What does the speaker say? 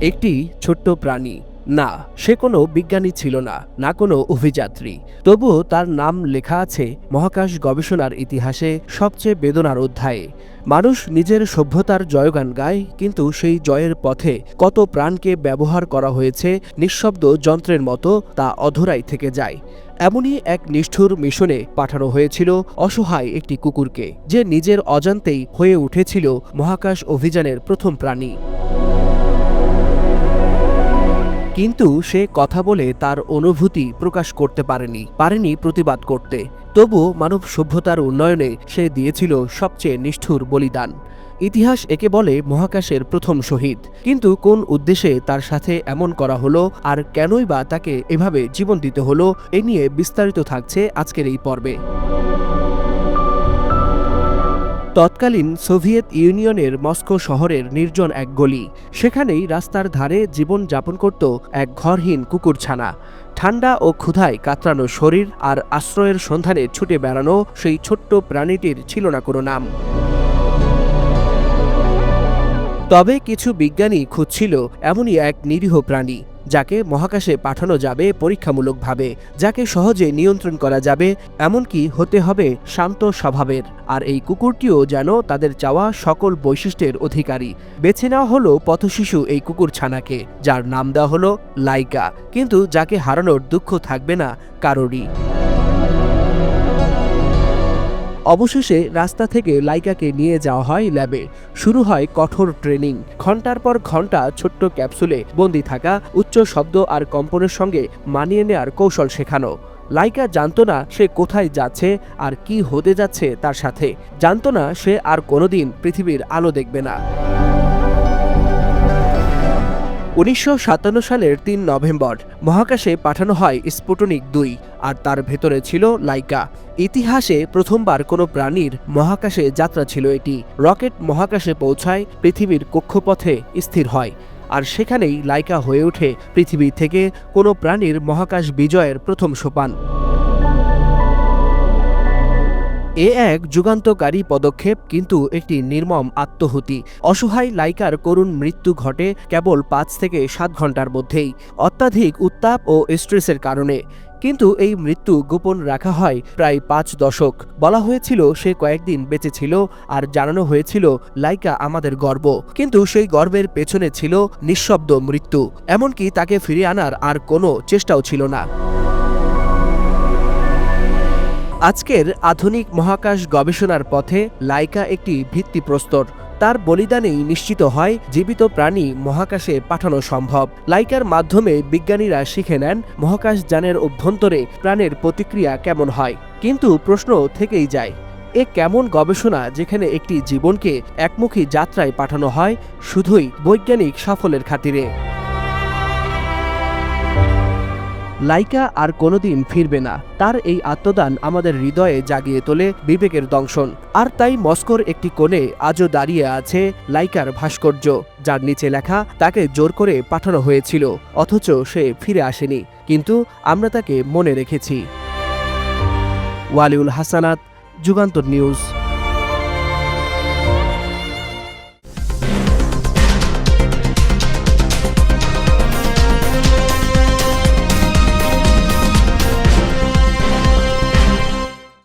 একটি ছোট্ট প্রাণী। না, সে কোনো বিজ্ঞানী ছিল না না কোনো অভিযাত্রী। তবুও তার নাম লেখা আছে মহাকাশ গবেষণার ইতিহাসে সবচেয়ে বেদনার অধ্যায়ে। মানুষ নিজের সভ্যতার জয়গান গায়, কিন্তু সেই জয়ের পথে কত প্রাণকে ব্যবহার করা হয়েছে নিঃশব্দ যন্ত্রের মতো তা অধরাই থেকে যায়। এমনই এক নিষ্ঠুর মিশনে পাঠানো হয়েছিল অসহায় একটি কুকুরকে, যে নিজের অজান্তেই হয়ে উঠেছিল মহাকাশ অভিযানের প্রথম প্রাণী। কিন্তু সে কথা বলে তার অনুভূতি প্রকাশ করতে পারেনি পারেনি প্রতিবাদ করতে। তবু মানব সভ্যতার উন্নয়নে সে দিয়েছিল সবচেয়ে নিষ্ঠুর বলিদান। ইতিহাস একে বলে মহাকাশের প্রথম শহীদ। কিন্তু কোন উদ্দেশ্যে তার সাথে এমন করা হলো, আর কেনই বা তাকে এভাবে জীবন দিতে হলো, এ নিয়ে বিস্তারিত থাকছে আজকের এই পর্বে। তৎকালীন সোভিয়েত ইউনিয়নের মস্কো শহরের নির্জন এক গলি। সেখানেই রাস্তার ধারে জীবন যাপন করত এক ঘরহীন কুকুরছানা। ঠান্ডা ও ক্ষুধায় কাতরানো শরীর আর আশ্রয়ের সন্ধানে ছুটে বেড়ানো সেই ছোট্ট প্রাণীটির ছিল না কোনো নাম। তবে কিছু বিজ্ঞানী খুঁজছিল এমনই এক নিরীহ প্রাণী। যাকে মহাকাশে পাঠানো যাবে পরীক্ষামূলকভাবে, যাকে সহজে নিয়ন্ত্রণ করা যাবে, এমনকি হতে হবে শান্ত স্বভাবের। আর এই কুকুরটিও যেন তাদের চাওয়া সকল বৈশিষ্ট্যের অধিকারী। বেছে নেওয়া হলো পথশিশু এই কুকুর ছানাকে যার নাম দেওয়া হলো লাইকা। কিন্তু যাকে হারানোর দুঃখ থাকবে না কারোরই। অবশেষে রাস্তা থেকে লাইকাকে নিয়ে যাওয়া হয় ল্যাবে। শুরু হয় কঠোর ট্রেনিং। ঘণ্টার পর ঘণ্টা ছোট্ট ক্যাপসুলে বন্দি থাকা, উচ্চ শব্দ আর কম্পনের সঙ্গে মানিয়ে নেয়ার কৌশল শেখানো। লাইকা জানতো না সে কোথায় যাচ্ছে আর কি হতে যাচ্ছে তার সাথে। জানতো না সে আর কোনোদিন পৃথিবীর আলো দেখবে না। উনিশশো সাতান্ন সালের তিন নভেম্বর মহাকাশে পাঠানো হয় স্পুটনিক দুই, আর তার ভেতরে ছিল লাইকা। ইতিহাসে প্রথমবার কোনো প্রাণীর মহাকাশে যাত্রা ছিল এটি। রকেট মহাকাশে পৌঁছায়, পৃথিবীর কক্ষপথে স্থির হয়, আর সেখানেই লাইকা হয়ে ওঠে পৃথিবী থেকে কোনো প্রাণীর মহাকাশ বিজয়ের প্রথম সোপান। এ এক যুগান্তকারী পদক্ষেপ, কিন্তু একটি নির্মম আত্মহুতি। অসহায় লাইকার করুণ মৃত্যু ঘটে কেবল পাঁচ থেকে সাত ঘণ্টার মধ্যেই, অত্যাধিক উত্তাপ ও স্ট্রেসের কারণে। কিন্তু এই মৃত্যু গোপন রাখা হয় প্রায় পাঁচ দশক। বলা হয়েছিল সে কয়েকদিন বেঁচে ছিল আর জানানো হয়েছিল, লাইকা আমাদের গর্ব। কিন্তু সেই গর্বের পেছনে ছিল নিঃশব্দ মৃত্যু। এমনকি তাকে ফিরিয়ে আনার আর কোনো চেষ্টাও ছিল না। আজকের আধুনিক মহাকাশ গবেষণার পথে লাইকা একটি ভিত্তিপ্রস্তর। তার বলিদানেই নিশ্চিত হয় জীবিত প্রাণী মহাকাশে পাঠানো সম্ভব। লাইকার মাধ্যমে বিজ্ঞানীরা শিখে নেন মহাকাশ যানের অভ্যন্তরে প্রাণের প্রতিক্রিয়া কেমন হয়। কিন্তু প্রশ্ন থেকেই যায়, এ কেমন গবেষণা যেখানে একটি জীবনকে একমুখী যাত্রায় পাঠানো হয় শুধুই বৈজ্ঞানিক সাফল্যের খাতিরে? লাইকা আর কোনোদিন ফিরবে না। তার এই আত্মদান আমাদের হৃদয়ে জাগিয়ে তোলে বিবেকের দংশন। আর তাই মস্কোর একটি কোণে আজও দাঁড়িয়ে আছে লাইকার ভাস্কর্য। যার নিচে লেখা তাকে জোর করে পাঠানো হয়েছিল, অথচ সে ফিরে আসেনি। কিন্তু আমরা তাকে মনে রেখেছি। ওয়ালিউল হাসানাত, যুগান্তর নিউজ।